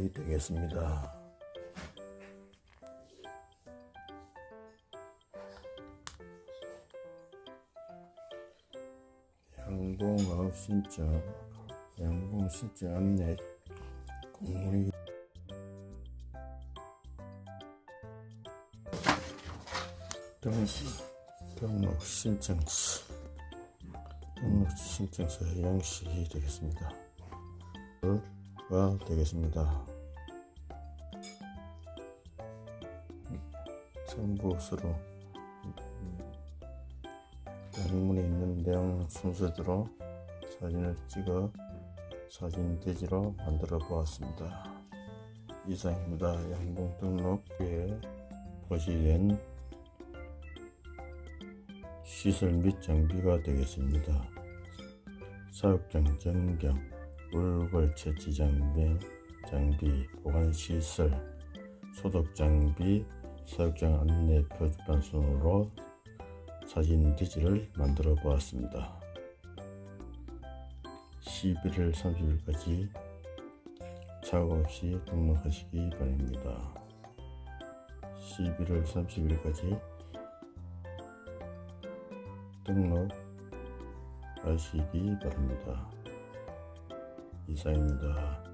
이 되겠습니다. 양봉업 신청, 양봉 신청 안내, 공문이 등, 등록 신청서, 등록 신청서 양식이 되겠습니다. 가 되겠습니다. 첨부서로 영문에 있는 내용 순서대로 사진을 찍어 사진 대지로 만들어 보았습니다. 이상입니다. 양봉 등록에 표시된 시설 및 장비가 되겠습니다. 사육장 전경, 물벌 채취 장비, 장비, 보관 시설, 소독 장비, 사육장 안내 표지판 순으로 사진 디지를 만들어 보았습니다. 11월 30일까지 착오 없이 등록하시기 바랍니다. 11월 30일까지 등록하시기 바랍니다. 이상입니다.